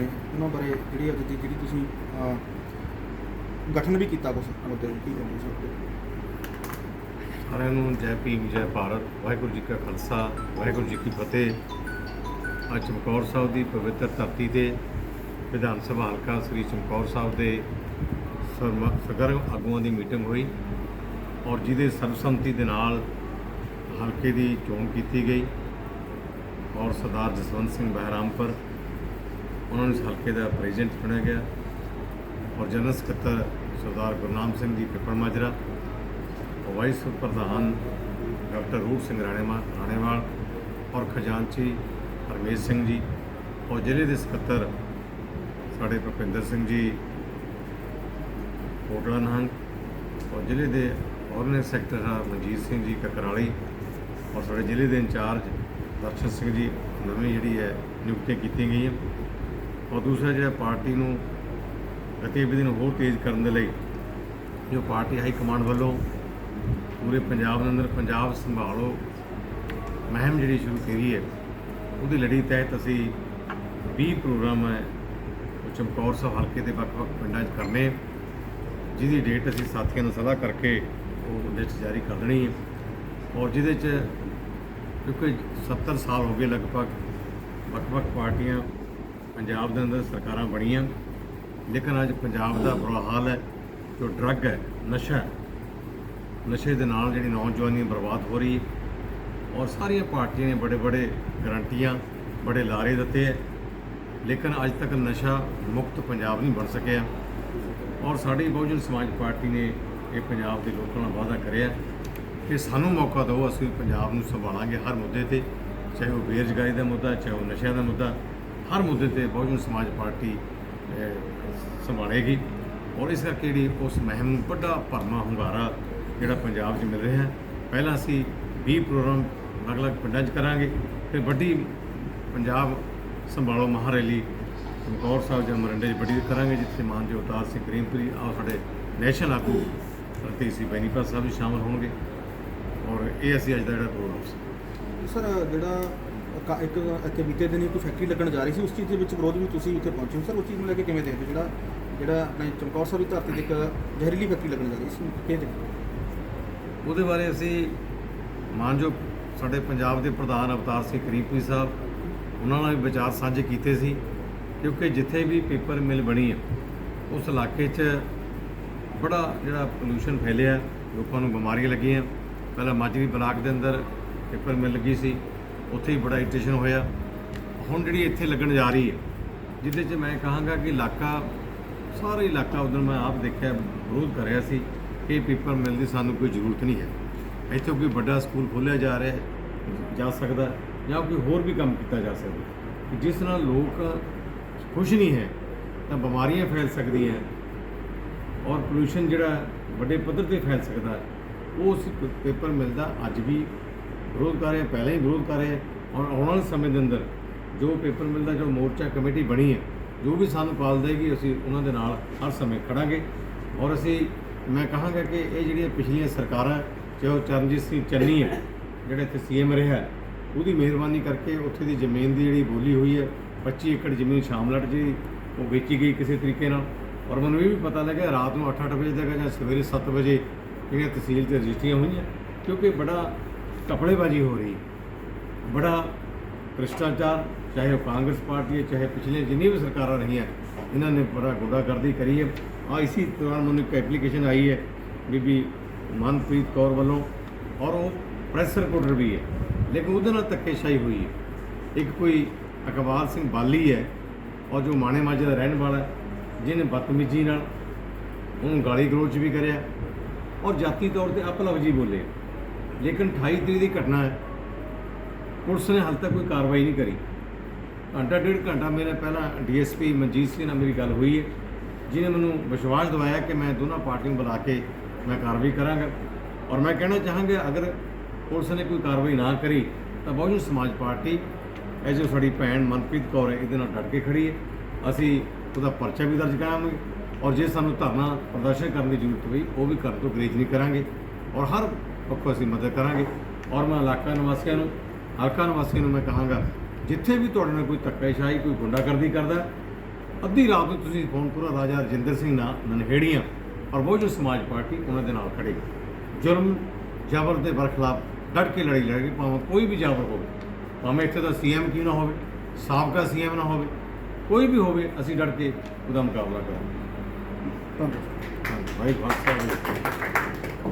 ਨੇ ਉਹਨਾਂ ਬਾਰੇ ਜਿਹੜੀ ਅੱਜ ਦੀ ਜਿਹੜੀ ਤੁਸੀਂ ਅਹ, ਗਠਨ ਵੀ ਕੀਤਾ ਕੁਝ ਮੁੱਦੇ ਕੀ ਕਹਿੰਦੇ ਸਰ? ਸਾਰਿਆਂ ਨੂੰ ਜੈ ਭੀਮ ਜੈ ਭਾਰਤ ਵਾਹਿਗੁਰੂ ਜੀ ਕਾ ਖਾਲਸਾ ਵਾਹਿਗੁਰੂ ਜੀ ਕੀ ਫਤਿਹ। ਅੱਜ ਚਮਕੌਰ ਸਾਹਿਬ ਦੀ ਪਵਿੱਤਰ ਧਰਤੀ ਤੇ ਵਿਧਾਨ ਸਭਾ ਹਲਕਾ ਸ੍ਰੀ ਚਮਕੌਰ ਸਾਹਿਬ ਦੇ ਸਰਮ- ਸਰਗਰਮ ਆਗੂਆਂ ਦੀ ਮੀਟਿੰਗ ਹੋਈ ਔਰ ਜਿਹਦੇ ਸਰਬਸੰਮਤੀ ਦੇ ਨਾਲ ਹਲਕੇ ਦੀ ਚੋਣ ਕੀਤੀ ਗਈ ਔਰ ਸਰਦਾਰ ਜਸਵੰਤ ਸਿੰਘ ਬਹਿਰਾਮਪੁਰ ਉਹਨਾਂ ਨੂੰ ਇਸ ਹਲਕੇ ਦਾ ਪ੍ਰੈਜ਼ੀਡੈਂਟ ਚੁਣਿਆ ਗਿਆ ਔਰ ਜਨਰਲ ਸਕੱਤਰ ਸਰਦਾਰ ਗੁਰਨਾਮ ਸਿੰਘ ਜੀ ਪਿੱਪਲ ਮਾਜਰਾ, ਵਾਈਸ ਪ੍ਰਧਾਨ ਡਾਕਟਰ ਰੂਪ ਸਿੰਘ ਰਾਣੇਮਾ ਰਾਣੇਵਾਲ ਔਰ ਖਜ਼ਾਨਚੀ ਹਰਮੇਸ਼ ਸਿੰਘ ਜੀ ਔਰ ਜ਼ਿਲ੍ਹੇ ਦੇ ਸਕੱਤਰ ਸਾਡੇ ਭੁਪਿੰਦਰ ਸਿੰਘ ਜੀ ਕੋਟਲਾ ਨਹੰਗ ਔਰ ਜ਼ਿਲ੍ਹੇ ਦੇ ਆਰਗੇਨਾਈਜ਼ ਸੈਕਟਰ ਆ ਮਨਜੀਤ ਸਿੰਘ ਜੀ ਕਕਰਾਲੀ ਔਰ ਸਾਡੇ ਜ਼ਿਲ੍ਹੇ ਦੇ ਇੰਚਾਰਜ ਦਰਸ਼ਨ ਸਿੰਘ ਜੀ ਨਵੀਂ ਜਿਹੜੀ ਹੈ ਨਿਯੁਕਤੀਆਂ ਕੀਤੀਆਂ ਗਈਆਂ। ਔਰ ਦੂਸਰਾ ਜਿਹੜਾ ਪਾਰਟੀ ਨੂੰ ਗਤੀਵਿਧੀ ਨੂੰ ਹੋਰ ਤੇਜ਼ ਕਰਨ ਦੇ ਲਈ ਜੋ ਪਾਰਟੀ ਹਾਈ ਕਮਾਂਡ ਵੱਲੋਂ ਪੂਰੇ ਪੰਜਾਬ ਦੇ ਅੰਦਰ ਪੰਜਾਬ ਸੰਭਾਲੋ ਮਹਿਮ ਜਿਹੜੀ ਸ਼ੁਰੂ ਕੀਤੀ ਹੈ, ਉਹਦੀ ਲੜੀ ਤਹਿਤ ਅਸੀਂ 20 ਪ੍ਰੋਗਰਾਮ ਹੈ, ਉਹ ਚਮਕੌਰ ਸਾਹਿਬ ਹਲਕੇ ਦੇ ਵੱਖ-ਵੱਖ ਪਿੰਡਾਂ 'ਚ ਕਰਨੇ ਜਿਹਦੀ ਡੇਟ ਅਸੀਂ ਸਾਥੀਆਂ ਨਾਲ ਸਲਾਹ ਕਰਕੇ ਉਹ ਲਿਸਟ ਜਾਰੀ ਕਰ ਦੇਣੀ ਹੈ। ਔਰ ਜਿਹਦੇ 'ਚ ਕਿਉਂਕਿ 70 ਸਾਲ ਹੋ ਗਏ ਲਗਭਗ ਵੱਖ-ਵੱਖ ਪਾਰਟੀਆਂ ਪੰਜਾਬ ਦੇ ਅੰਦਰ ਸਰਕਾਰਾਂ ਬਣੀਆਂ। ਲੇਕਿਨ ਅੱਜ ਪੰਜਾਬ ਦਾ ਬੁਰਾ ਹਾਲ ਹੈ, ਜੋ ਡਰੱਗ ਹੈ, ਨਸ਼ਾ ਨਸ਼ੇ ਦੇ ਨਾਲ ਜਿਹੜੀ ਨੌਜਵਾਨੀ ਬਰਬਾਦ ਹੋ ਰਹੀ ਹੈ। ਔਰ ਸਾਰੀਆਂ ਪਾਰਟੀਆਂ ਨੇ ਬੜੇ ਬੜੇ ਗਰੰਟੀਆਂ, ਬੜੇ ਲਾਰੇ ਦਿੱਤੇ ਹੈ। ਲੇਕਿਨ ਅੱਜ ਤੱਕ ਨਸ਼ਾ ਮੁਕਤ ਪੰਜਾਬ ਨਹੀਂ ਬਣ ਸਕਿਆ। ਔਰ ਸਾਡੀ ਬਹੁਜਨ ਸਮਾਜ ਪਾਰਟੀ ਨੇ ਇਹ ਪੰਜਾਬ ਦੇ ਲੋਕਾਂ ਨਾਲ ਵਾਅਦਾ ਕਰਿਆ ਕਿ ਸਾਨੂੰ ਮੌਕਾ ਦਿਓ, ਅਸੀਂ ਪੰਜਾਬ ਨੂੰ ਸੰਭਾਲਾਂਗੇ ਹਰ ਮੁੱਦੇ ਤੇ, ਚਾਹੇ ਉਹ ਬੇਰੁਜ਼ਗਾਰੀ ਦਾ ਮੁੱਦਾ, ਚਾਹੇ ਉਹ ਨਸ਼ਿਆਂ ਦਾ ਮੁੱਦਾ। ਹਰ ਮੁੱਦੇ ਤੇ ਬਹੁਜਨ ਸਮਾਜ ਪਾਰਟੀ ਸੰਭਾਲੇਗੀ। ਔਰ ਇਸ ਕਰਕੇ ਜਿਹੜੀ ਉਸ ਮਹਿਮ ਨੂੰ ਵੱਡਾ ਭਰਮਾ ਹੁੰਗਾਰਾ ਜਿਹੜਾ ਪੰਜਾਬ 'ਚ ਮਿਲ ਰਿਹਾ ਪਹਿਲਾਂ ਅਸੀਂ 20 ਪ੍ਰੋਗਰਾਮ ਅਲੱਗ-ਅਲੱਗ ਪਿੰਡਾਂ 'ਚ ਕਰਾਂਗੇ, ਫਿਰ ਵੱਡੀ ਪੰਜਾਬ ਸੰਭਾਲੋ ਮਹਾਰੈਲੀ ਚਮਕੌਰ ਸਾਹਿਬ ਜਾਂ ਮਰੰਡੇ 'ਚ ਵੱਡੀ ਕਰਾਂਗੇ, ਜਿੱਥੇ ਮਾਨਜੋ ਅਵਤਾਰ ਸਿੰਘ ਕਰੀਮਪੁਰੀ ਆ ਸਾਡੇ ਨੈਸ਼ਨਲ ਆਗੂ ਅਤੇ ਸੀ ਬੈਨੀਪਾਲ ਸਾਹਿਬ ਵੀ ਸ਼ਾਮਲ ਹੋਣਗੇ। ਔਰ ਇਹ ਅਸੀਂ ਅੱਜ ਦਾ ਜਿਹੜਾ ਪ੍ਰੋਗਰਾਮ ਸੀ। ਸਰ, ਜਿਹੜਾ ਕ- ਇੱਕ ਇੱਥੇ ਬੀਤੇ ਦਿਨੀ ਕੋਈ ਫੈਕਟਰੀ ਲੱਗਣ ਜਾ ਰਹੀ ਸੀ, ਉਸ ਚੀਜ਼ ਦੇ ਵਿੱਚ ਵਿਰੋਧ ਵੀ ਤੁਸੀਂ ਉੱਥੇ ਪਹੁੰਚੇ ਹੋ? ਸਰ, ਉਸ ਚੀਜ਼ ਨੂੰ ਲੈ ਕੇ ਕਿਵੇਂ ਦੇਖਦੇ ਹੋ? ਜਿਹੜਾ ਜਿਹੜਾ ਆਪਣੇ ਚਮਕੌਰ ਸਾਹਿਬ ਦੀ ਧਰਤੀ ਤੇ ਇੱਕ ਜ਼ਹਿਰੀਲੀ ਫੈਕਟਰੀ ਲੱਗਣ ਜਾ ਰਹੀ ਸੀ, ਕਿਵੇਂ ਦੇਖਦੇ ਹੋ? ਉਹਦੇ ਬਾਰੇ ਅਸੀਂ ਮਾਨਯੋਗ ਸਾਡੇ ਪੰਜਾਬ ਦੇ ਪ੍ਰਧਾਨ ਅਵਤਾਰ ਸਿੰਘ ਕਰੀਮਪੁਰੀ ਸਾਹਿਬ, ਉਹਨਾਂ ਨਾਲ ਵੀ ਵਿਚਾਰ ਸਾਂਝੇ ਕੀਤੇ ਸੀ, ਕਿਉਂਕਿ ਜਿੱਥੇ ਵੀ ਪੇਪਰ ਮਿਲ ਬਣੀ ਹੈ ਉਸ ਇਲਾਕੇ 'ਚ ਬੜਾ ਜਿਹੜਾ ਪੋਲੂਸ਼ਨ ਫੈਲਿਆ, ਲੋਕਾਂ ਨੂੰ ਬਿਮਾਰੀਆਂ ਲੱਗੀਆਂ। ਪਹਿਲਾਂ ਮਾਜਰੀ ਬਲਾਕ ਦੇ ਅੰਦਰ ਪੇਪਰ ਮਿਲ ਲੱਗੀ ਸੀ ਉੱਥੇ ਹੀ ਬੜਾ ਇਰੀਟੇਸ਼ਨ ਹੋਇਆ। ਹੁਣ ਜਿਹੜੀ ਇੱਥੇ ਲੱਗਣ ਜਾ ਰਹੀ ਹੈ, ਜਿਹਦੇ 'ਚ ਮੈਂ ਕਹਾਂਗਾ ਕਿ ਇਲਾਕਾ, ਸਾਰਾ ਇਲਾਕਾ ਉਦੋਂ ਮੈਂ ਆਪ ਦੇਖਿਆ, ਵਿਰੋਧ ਕਰ ਰਿਹਾ ਸੀ ਕਿ ਪੇਪਰ ਮਿਲ ਦੀ ਸਾਨੂੰ ਕੋਈ ਜ਼ਰੂਰਤ ਨਹੀਂ ਹੈ। ਇੱਥੇ ਕੋਈ ਵੱਡਾ ਸਕੂਲ ਖੋਲ੍ਹਿਆ ਜਾ ਰਿਹਾ ਜਾ ਸਕਦਾ ਜਾਂ ਕੋਈ ਹੋਰ ਵੀ ਕੰਮ ਕੀਤਾ ਜਾ ਸਕਦਾ ਜਿਸ ਨਾਲ ਲੋਕ ਖੁਸ਼ ਨਹੀਂ ਹੈ, ਤਾਂ ਬਿਮਾਰੀਆਂ ਫੈਲ ਸਕਦੀਆਂ ਔਰ ਪੋਲੂਸ਼ਨ ਜਿਹੜਾ ਵੱਡੇ ਪੱਧਰ ਤੇ ਫੈਲ ਸਕਦਾ ਉਹ ਉਸ ਪੇਪਰ ਮਿਲਦਾ ਅੱਜ ਵੀ ਵਿਰੋਧ ਕਰ ਰਹੇ, ਪਹਿਲਾਂ ਹੀ ਵਿਰੋਧ ਕਰ ਰਹੇ ਔਰ ਆਉਣ ਵਾਲੇ ਸਮੇਂ ਦੇ ਅੰਦਰ ਜੋ ਪੇਪਰ ਮਿਲ ਦਾ ਜੋ ਮੋਰਚਾ ਕਮੇਟੀ ਬਣੀ ਹੈ, ਜੋ ਵੀ ਸਾਨੂੰ ਪਾਲ ਦੇਗੀ, ਅਸੀਂ ਉਹਨਾਂ ਦੇ ਨਾਲ ਹਰ ਸਮੇਂ ਖੜਾਂਗੇ। ਔਰ ਅਸੀਂ, ਮੈਂ ਕਹਾਂਗਾ ਕਿ ਇਹ ਜਿਹੜੀਆਂ ਪਿਛਲੀਆਂ ਸਰਕਾਰਾਂ, ਚਾਹੇ ਉਹ ਚਰਨਜੀਤ ਸਿੰਘ ਚੰਨੀ ਹੈ, ਜਿਹੜਾ ਇੱਥੇ ਸੀਐਮ ਰਿਹਾ ਉਹਦੀ ਮਿਹਰਬਾਨੀ ਕਰਕੇ ਉੱਥੇ ਦੀ ਜ਼ਮੀਨ ਦੀ ਜਿਹੜੀ ਬੋਲੀ ਹੋਈ ਹੈ 25 ਏਕੜ ਜ਼ਮੀਨ ਸ਼ਾਮਲਟ ਜੀ ਉਹ ਵੇਚੀ ਗਈ ਕਿਸੇ ਤਰੀਕੇ ਨਾਲ। ਔਰ ਮੈਨੂੰ ਇਹ ਵੀ ਪਤਾ ਲੱਗਿਆ, ਰਾਤ ਨੂੰ 8-8 ਵਜੇ ਤੱਕ ਜਾਂ ਸਵੇਰੇ 7 ਵਜੇ ਜਿਹੜੀਆਂ ਤਹਿਸੀਲ ਤੇ ਰਜਿਸਟਰੀਆਂ ਹੋਈਆਂ, ਕਿਉਂਕਿ ਬੜਾ ਕਪੜੇਬਾਜ਼ੀ ਹੋ ਰਹੀ, ਬੜਾ ਭ੍ਰਿਸ਼ਟਾਚਾਰ, ਚਾਹੇ ਉਹ ਕਾਂਗਰਸ ਪਾਰਟੀ ਹੈ, ਚਾਹੇ ਪਿਛਲੇ ਜਿੰਨੀ ਵੀ ਸਰਕਾਰਾਂ ਰਹੀਆਂ, ਇਹਨਾਂ ਨੇ ਬੜਾ ਗੁੰਡਾਗਰਦੀ ਕਰੀ ਹੈ। ਆ ਇਸੀ ਦੌਰਾਨ ਮੈਨੂੰ ਇੱਕ ਐਪਲੀਕੇਸ਼ਨ ਆਈ ਹੈ ਬੀਬੀ ਮਨਪ੍ਰੀਤ ਕੌਰ ਵੱਲੋਂ, ਔਰ ਉਹ ਪ੍ਰੈਸ ਰਿਪੋਰਟਰ ਵੀ ਹੈ, ਲੇਕਿਨ ਉਹਦੇ ਨਾਲ ਧੱਕੇਸ਼ਾਹੀ ਹੋਈ ਹੈ। ਇੱਕ ਕੋਈ ਅਕਬਾਲ ਸਿੰਘ ਬਾਲੀ ਹੈ, ਔਰ ਜੋ ਮਾਣੇ ਮਾਝੇ ਦਾ ਰਹਿਣ ਵਾਲਾ ਜਿਹਨੇ ਬਦਤਮੀਜ਼ੀ ਨਾਲ ਉਹਨੂੰ ਗਾਲੀ ਗਲੋਚ ਵੀ ਕਰਿਆ, ਔਰ ਜਾਤੀ ਤੌਰ ਤੇ ਅਪਲਵਜੀ ਬੋਲੇ। ਲੇਕਿਨ 28 ਤਰੀਕ ਦੀ ਘਟਨਾ ਹੈ। ਪੁਲਿਸ ਨੇ ਹਾਲ ਤੱਕ ਕੋਈ ਕਾਰਵਾਈ ਨਹੀਂ ਕਰੀ। ਘੰਟਾ ਡੇਢ ਘੰਟਾ ਮੇਰੇ ਪਹਿਲਾਂ ਡੀਐਸਪੀ ਮਨਜੀਤ ਸਿੰਘ ਨਾਲ ਮੇਰੀ ਗੱਲ ਹੋਈ ਹੈ, ਜਿਹਨੇ ਮੈਨੂੰ ਵਿਸ਼ਵਾਸ ਦਿਵਾਇਆ ਕਿ ਮੈਂ ਦੋਨਾਂ ਪਾਰਟੀਆਂ ਨੂੰ ਬੁਲਾ ਕੇ ਮੈਂ ਕਾਰਵਾਈ ਕਰਾਂਗਾ। ਔਰ ਮੈਂ ਕਹਿਣਾ ਚਾਹਾਂਗਾ, ਅਗਰ ਪੁਲਿਸ ਨੇ ਕੋਈ ਕਾਰਵਾਈ ਨਾ ਕਰੀ, ਤਾਂ ਬਹੁਜਨ ਸਮਾਜ ਪਾਰਟੀ, ਇਹ ਜੋ ਸਾਡੀ ਭੈਣ ਮਨਪ੍ਰੀਤ ਕੌਰ ਹੈ, ਇਹਦੇ ਨਾਲ ਡਟ ਕੇ ਖੜੀ ਹੈ। ਅਸੀਂ ਉਹਦਾ ਪਰਚਾ ਵੀ ਦਰਜ ਕਰਾਂਗੇ ਔਰ ਜੇ ਸਾਨੂੰ ਧਰਨਾ ਪ੍ਰਦਰਸ਼ਨ ਕਰਨ ਦੀ ਜ਼ਰੂਰਤ ਹੋਈ, ਉਹ ਵੀ ਕਰਨ ਤੋਂ ਗਰੇਜ ਨਹੀਂ ਕਰਾਂਗੇ। ਔਰ ਹਰ ਪੱਖੋਂ ਅਸੀਂ ਮਦਦ ਕਰਾਂਗੇ ਔਰ ਮੈਂ ਇਲਾਕਾ ਨਿਵਾਸੀਆਂ ਨੂੰ, ਹਲਕਾ ਨਿਵਾਸੀਆਂ ਨੂੰ ਮੈਂ ਕਹਾਂਗਾ, ਜਿੱਥੇ ਵੀ ਤੁਹਾਡੇ ਨਾਲ ਕੋਈ ਧੱਕੇਸ਼ਾਹੀ, ਕੋਈ ਗੁੰਡਾਗਰਦੀ ਕਰਦਾ ਅੱਧੀ ਰਾਤ ਨੂੰ ਤੁਸੀਂ ਫੋਨ ਕਰੋ, ਰਾਜਾ ਰਜਿੰਦਰ ਸਿੰਘ ਨਾਲ ਨਨਹੇੜੀਆਂ ਔਰ ਬਹੁਜਨ ਸਮਾਜ ਪਾਰਟੀ ਉਹਨਾਂ ਦੇ ਨਾਲ ਖੜੇ ਜੁਰਮ ਜ਼ਬਰ ਦੇ ਬਰਖਲਾਫ ਡਟ ਕੇ ਲੜਾਈ ਲੜੇਗੀ ਭਾਵੇਂ ਕੋਈ ਵੀ ਜ਼ਬਰ ਹੋਵੇ, ਭਾਵੇਂ ਇੱਥੇ ਦਾ ਸੀਐਮ ਕਿਉਂ ਨਾ ਹੋਵੇ, ਸਾਬਕਾ ਸੀਐਮ ਨਾ ਹੋਵੇ, ਕੋਈ ਵੀ ਹੋਵੇ, ਅਸੀਂ ਡਟ ਕੇ ਉਹਦਾ ਮੁਕਾਬਲਾ ਕਰਾਂਗੇ। ਧੰਨਵਾਦ। ਭਾਈ ਖਾਲਸਾ ਜੀ